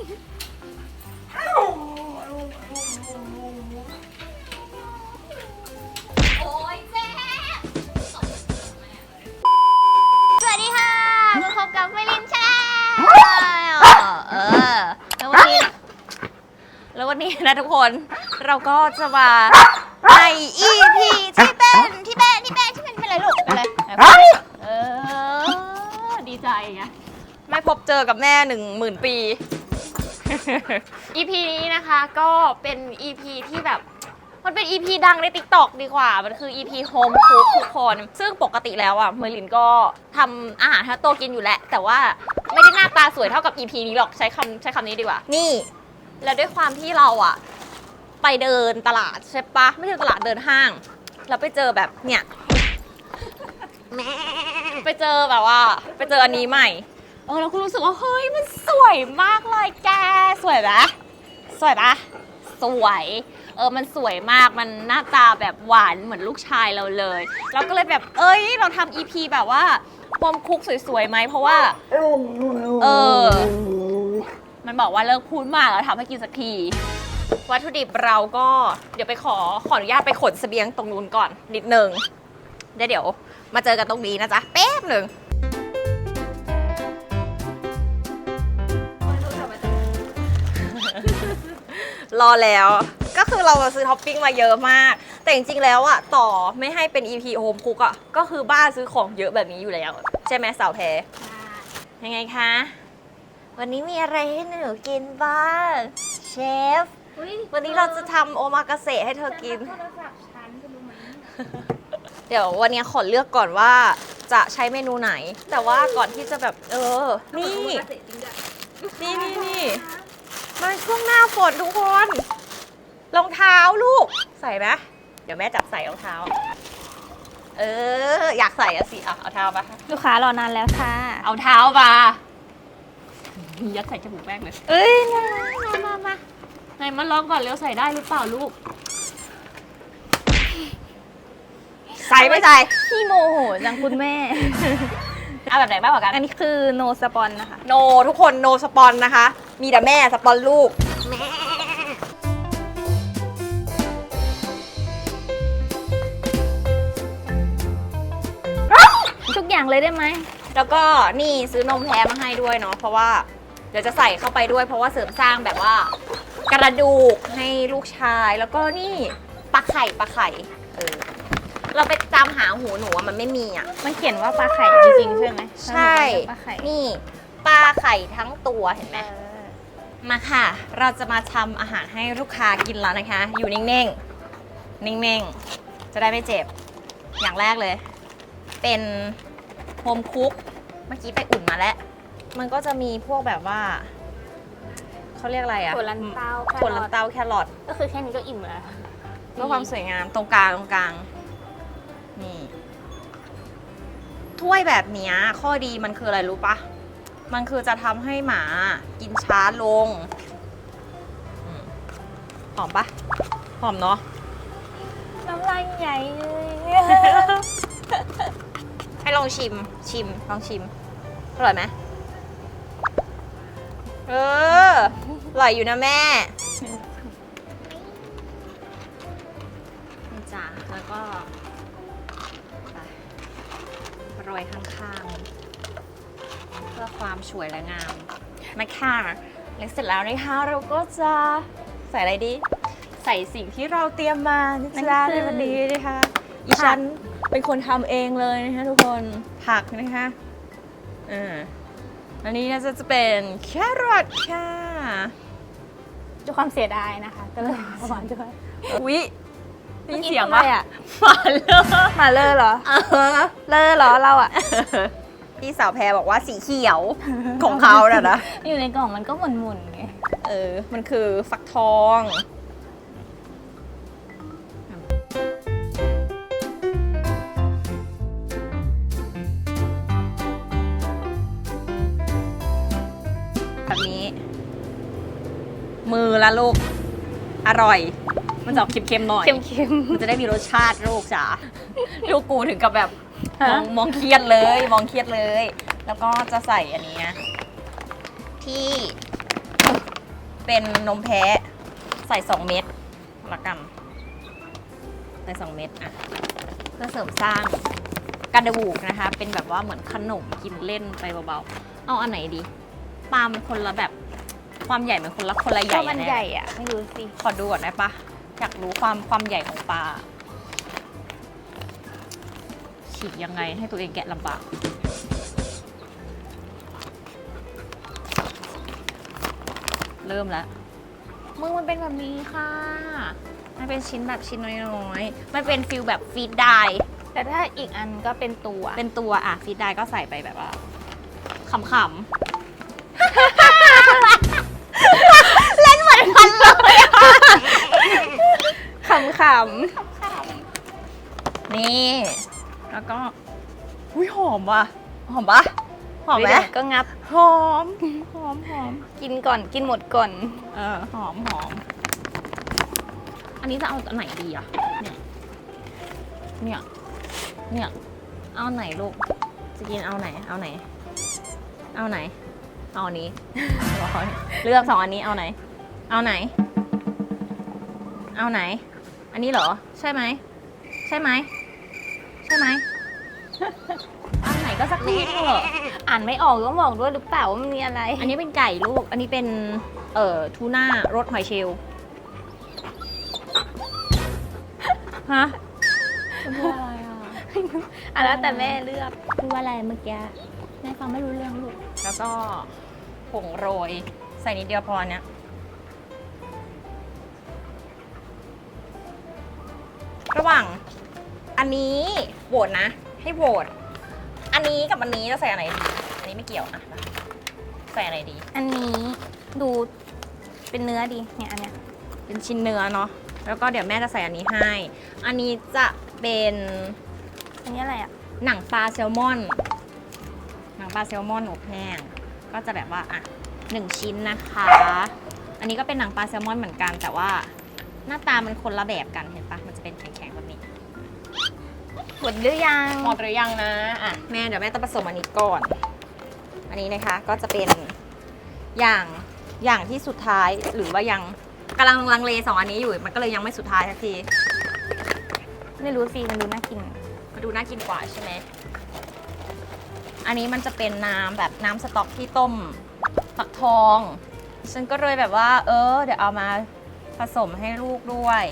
โอ้ยเจ๊สวัสดีค่ะมาพบกับไมลินชาเออแล้ววันนี้ แล้ววันนี้นะทุกคน เราก็จะมาใน EP ที่เป็นที่เป็นที่เป็นที่เป็นเป็นอะไรลูกเป็นอะไรเออ ดีใจไง ไม่พบเจอกับแม่หนึ่งหมื่นปี EP นี้นะคะก็เป็น EP ที่แบบมันเป็น EP ดังใน TikTok ดีกว่า มันคือ EP Home Cook ทุกคน ซึ่งปกติแล้วอะเมลินก็ทำอาหารให้โตกินอยู่แหละ แต่ว่าไม่ได้หน้าตาสวยเท่ากับ EP นี้หรอกใช้คำใช้คำนี้ดีกว่า นี่ แล้วด้วยความที่เราอะ ไปเดินตลาดใช่ปะ ไม่ใช่ตลาดเดินห้างแล้วไปเจอแบบเนี่ย ไปเจอแบบว่า ไปเจออันนี้ใหม่เออเราก็รู้สึกว่าเฮ้ยมันสวยมากเลยแกสวยปะสวยปะสวยเออมันสวยมากมันหน้าตาแบบหวานเหมือนลูกชายเราเลย เราก็เลยแบบเอ้ยเราทำอีพีแบบว่าปมคุกสวยๆไหมเพราะว่าเออมันบอกว่าเลิกพูดมากแล้วทำให้กินสักทีวัตถุดิบเราก็เดี๋ยวไปขอขออนุญาตไปขนเสบียงตรงนู้นก่อนนิดนึงเดี๋ยวเดี๋ยว มาเจอกันตรงนี้นะจ๊ะแป๊บหนึ่ง รอแล้ว ก็คือเราซื้อท็อปปิ้งมาเยอะมาก แต่จริงๆแล้วอะต่อไม่ให้เป็น EP Home Cook อะก็คือบ้านซื้อของเยอะแบบนี้อยู่แล้ว ใช่ไหมสาวแพรยังไงคะ วันนี้มีอะไรให้หนูกินบ้างเชฟ วันนี้เราจะทำโอมากาเสะให้เธอกินเดี๋ยววันนี้ขอเลือกก่อนว่าจะใช้เมนูไหน แต่ว่าก่อนที่จะแบบเออ นี่ นี่นี่นี่ มันช่วงหน้าฝนทุกคนรองเท้าลูกใส่ไหมเดี๋ยวแม่จับใส่รองเท้า เออ อยากใส่อะสิอะเอาเท้ามาลูกค้ารอนานแล้วค่ะ เอาเท้ามายัดใส่จมูกแป้งเลยเอ้ยนะมามามาไหนมาลองก่อนเร็วใส่ได้หรือเปล่าลูก ใส่ไม่ใส่พี่โมโหจังคุณแม่ เอาแบบไหนมากกว่ากัน อันนี้คือโนสปอนนะคะ โนทุกคนโนสปอนนะคะ มีแต่แม่สปอนลูก ทุกอย่างเลยได้ไหม แล้วก็นี่ซื้อนมแท้มาให้ด้วยเนาะเพราะว่าเดี๋ยวจะใส่เข้าไปด้วย เพราะว่าเสริมสร้างแบบว่า กระดูกให้ลูกชายแล้วก็นี่ปลาไข่ปลาไข่เออเราไปตามหาหูหนูอะมันไม่มีอะ มันเขียนว่าปลาไข่จริงๆใช่ไหมใช่ ปลาไข่ นี่ปลาไข่ทั้งตัวเห็นไหมเออ มาค่ะ เราจะมาทำอาหารให้ลูกค้ากินแล้วนะคะ อยู่นิ่งๆ นิ่งๆ จะได้ไม่เจ็บ อย่างแรกเลย เป็นโฮมคุก เมื่อกี้ไปอุ่นมาแล้ว มันก็จะมีพวกแบบว่า เขาเรียกอะไรอะถั่วลันเต้าถั่วลันเต้าแครอท ก็คือแค่นี้ก็อิ่มแล้วเพื่อความสวยงามตรงกลางตรงกลาง นี่ ถ้วยแบบเนี้ยข้อดีมันคืออะไรรู้ปะ มันคือจะทำให้หมากินช้าลงอืมหอมปะหอมเนาะน้ำลายใหญ่เลยให้ลองชิมชิมลองชิมอร่อยไหมเอออร่อยอยู่นะแม่นี่จ้ะแล้วก็ไปโรยข้างๆเพื่อความสวยและงามมาค่ะแล้วเสร็จแล้วนะคะเราก็จะใส่อะไรดี ใส่สิ่งที่เราเตรียมมานะจ๊ะในวันนี้นะคะอีฉันเป็นคนทำเองเลยนะคะทุกคนผักนะคะอ่าอันนี้น่าจะจะเป็นแครอทค่ะด้วยความเสียดายนะคะ ก็เลยเอามาด้วยอุ๊ยได้ยินเสียงมื่อกี้ปะทำไมอะมาเลยมาเลอเหรอเออเลอเหรอเราอะ พี่สาวแพรบอกว่าสีเขียว ของเขาน่ะนะ อยู่ในกล่องมันก็หมุนๆไงเออ มันคือฟักทอง แบบนี้ มือละลูก อร่อย มันจะออกเค็มๆหน่อย เค็มมันจะได้มีรสชาติลูกจ๋า ลูกกูถึงกับแบบฮะ มองมองเครียดเลย มองเครียดเลย แล้วก็จะใส่อันนี้นะที่เป็นนมแพะใส่2เม็ดละกันใส่2เม็ดอะเพื่อเสริมสร้างกระดูกนะคะ เป็นแบบว่าเหมือนขนมกินเล่นไปเบาๆเอาอันไหนดีปลามันคนละแบบความใหญ่มันคนละคนละใหก็ญ่มันอะใหญ่อะไม่รู้สิขอดูก่อนได้ปะอยากรู้ความความใหญ่ของปลา ฉีกยังไงให้ตัวเองแกะลำบากเริ่มแล้วมือมันเป็นแบบนี้ค่ะ มันเป็นชิ้นแบบชิ้นน้อยๆ มันเป็นฟิลแบบฟีดไดแต่ถ้าอีกอันก็เป็นตัว เป็นตัวอะฟีดไดก็ใส่ไปแบบว่าขำๆ เล่นเหมือนกันเลยขำนี่ แล้ว ก็อุ้ยหอมว่ะ หอมปะหๆอมไหมเดี๋ยวก็งับ หอม หอมหอมกินก่อน กินหมดก่อน เออหอมหอม อันนี้จะเอาอันไหนดีอะ เนี่ย เนี่ย เนี่ย เอาไหนลูก จะกินเอาไหน เอาไหน เอาไหน เอาอันนี้ เลือกสองอันนี้เอาไหน เอาไหน เอาไหน อันนี้เหรอ ใช่ไหม ใช่ไหม ใช่ไหม อันไหนก็สักทีเถอะอ่านไม่ออกก็บอกด้วยหรือเปล่าว่ามันมีอะไรอันนี้เป็นไก่ลูก อันนี้เป็น เอ่อทูน่ารสหอยเชลล์ฮะพูดอะไรอะอะแล้วแต่แม่เลือกพูดว่าอะไรเมื่อกี้แม่ฟังไม่รู้เรื่องลูกแล้วก็ผงโรย ใส่นิดเดียวพอเนี้ยระหว่าง อันนี้โหวตนะ ให้โหวตอันนี้กับอันนี้จะใส่อะไรดีอันนี้ไม่เกี่ยวนะใส่อะไรดี อันนี้ดูเป็นเนื้อดีเนี่ยอันเนี้ยเป็นชิ้นเนื้อเนาะแล้วก็เดี๋ยวแม่จะใส่อันนี้ให้ อันนี้จะเป็นอันนี้อะไรอะหนังปลาแซลมอน หนังปลาแซลมอนอบแห้งก็จะแบบว่าอะหนึ่งชิ้นนะคะ อันนี้ก็เป็นหนังปลาแซลมอนเหมือนกัน แต่ว่าหน้าตามันคนละแบบกันเห็นปะมันจะเป็นแข็งๆแบบนี้ หมดหรือยัง หมดหรือยังนะอะแม่เดี๋ยวแม่ต้องผสมอันนี้ก่อน อันนี้นะคะก็จะเป็นอย่างอย่างที่สุดท้ายหรือว่ายังกำลังลังเลสองอันนี้อยู่มันก็เลยยังไม่สุดท้ายสักทีไม่รู้สิมันดูน่ากินมาดูน่ากินกว่าใช่ไหมอันนี้มันจะเป็นน้ำแบบน้ำสต๊อกที่ต้มฝักทอง ฉันก็เลยแบบว่า เออ เดี๋ยวเอามาผสมให้ลูกด้วย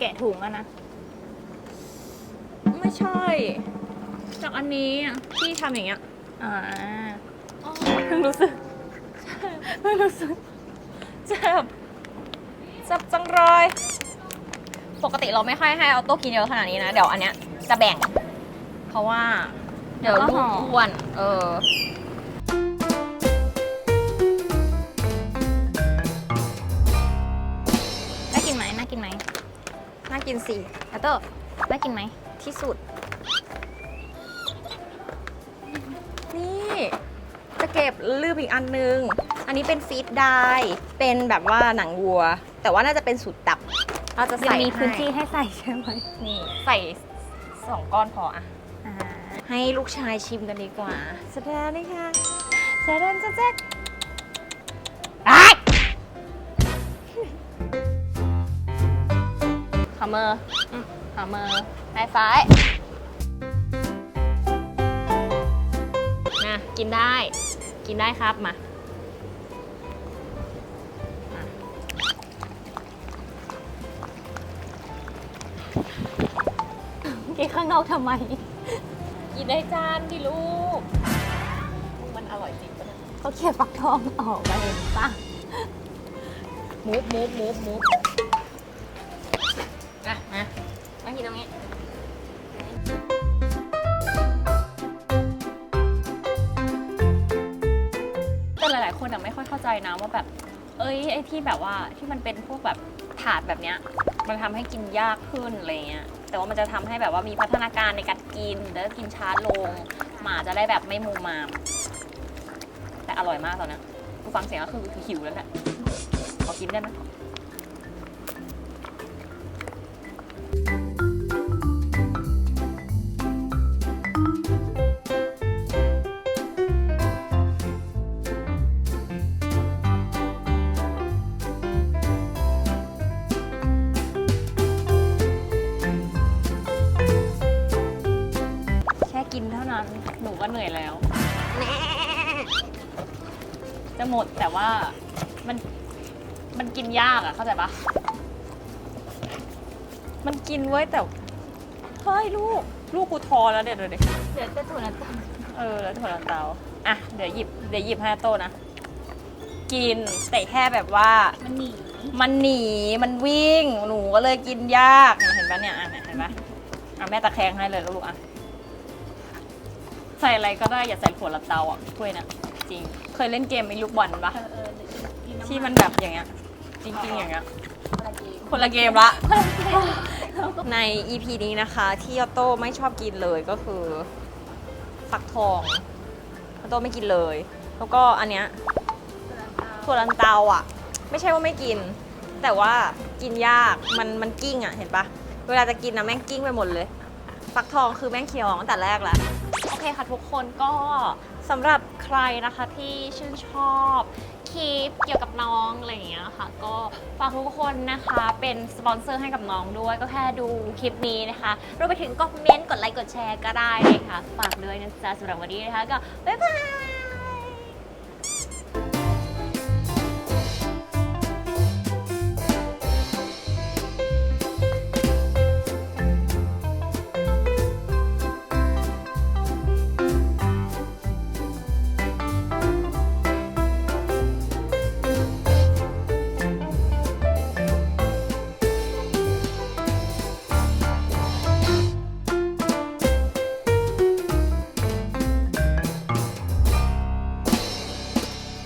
แกะถุงอะนะ ไม่ใช่ จากอันนี้อะที่ทำอย่างเงี้ยอ่าเพิ่งรู้สึกเพิ่งรู้สึกเจ็บเจ็บจังเลยปกติเราไม่ค่อยให้เอาโต้กินเยอะขนาดนี้นะ เดี๋ยวอันเนี้ยจะแบ่ง เพราะว่า เดี๋ยวแล้วก็ลูห่กออ้วน เออ กินสิอาโต้น่ากินไหมที่สุด นี่จะเก็บลืมอีกอันนึง อันนี้เป็นฟีดไดเป็นแบบว่าหนังวัว แต่ว่าน่าจะเป็นสูตรดับ เราจะยังใส่มีพื้นที่ให้ให้ใส่ใช่ไหมนี่ใส่สองก้อนพออะอ่าให้ลูกชายชิมกันดีกว่าแสดงนี่ค่ะแสดงจะแจ๊ก ขอมืออืมขอมือไฮไฟว์นะกินได้ กินได้ครับมากินข้างนอกทำไม กินได้จานดิลูก มันอร่อยจริงปะเนี่ยเขาเขี่ยฟักทองออกมาเห็นปะมูฟมูฟมูฟมูฟ อะมามากินตรงนี้แต่หลาย ๆ คนอะไม่ค่อยเข้าใจนะว่าแบบ เอ้ยไอ้ที่แบบว่าที่มันเป็นพวกแบบถาดแบบเนี้ย มันทำให้กินยากขึ้นอะไรเงี้ย แต่ว่ามันจะทำให้แบบว่ามีพัฒนาการในการกิน แล้วก็กินช้าลง หมาจะได้แบบไม่มูมาม แต่อร่อยมากตอนนี้ยกูฟังเสียงก็คือคือหิวแล้วแหละขอกินได้ไหม นูก็เหนื่อยแล้ว จะหมดแต่ว่ามันมันกินยากอะเข้าใจปะมันกินไว้ยแต่ เฮ้ยลูก ลูกกูทอแล้วเดี๋ยวเดี๋ยวเดี๋ยวเดี๋ยวจะถั่วน้ำตาลเออแล้วถั่วลันเตาอะเดี๋ยวหยิบเดี๋ยวหยิบให้โตะนะ กินแต่แค่แบบว่า มันหนีมันหนีมันวิ่ง หนูก็เลยกินยากเนี่ยเห็นปะเนี่ยอะเนี่ยเห็นปะอะแม่ตะแคงให้เลยลูกอะ ใส่อะไรก็ได้อย่าใส่ถั่วลันเตาอะถ้วยนะจริง เคยเล่นเกมไอ้ลูกบอลปะเออเออเดี๋ยวกินน้ำที่มันแบบอย่างเงี้ยจริงๆอย่างเงี้ยอะไรดีคนละเกมละ ใน EP นี้นะคะที่ออโต้ไม่ชอบกินเลยก็คือฟักทองออโต้ไม่กินเลย แล้วก็อันเนี้ยถั่วลันเตาอะ ไม่ใช่ว่าไม่กิน แต่ว่ากินยากมันมันกิ้งอะเห็นปะเวลาจะกินนะแม่งกิ้งไปหมดเลย ฟักทองคือแม่งเคี้ยวตั้งแต่แรกแล้วโอ เคค่ะทุกคนก็สำหรับใครนะคะที่ชื่นชอบคลิปเกี่ยวกับน้องอะไรอย่างเงี้ยค่ะ ก็ฝากทุกคนนะคะเป็นสปอนเซอร์ให้กับน้องด้วย ก็แค่ดูคลิปนี้นะคะรวมไปถึงก็คอมเมนต์กดไลค์กดแชร์ก็ได้เลยค่ะฝากด้วยนะจ๊ะสำหรับวันนี้นะคะก็บ๊ายบาย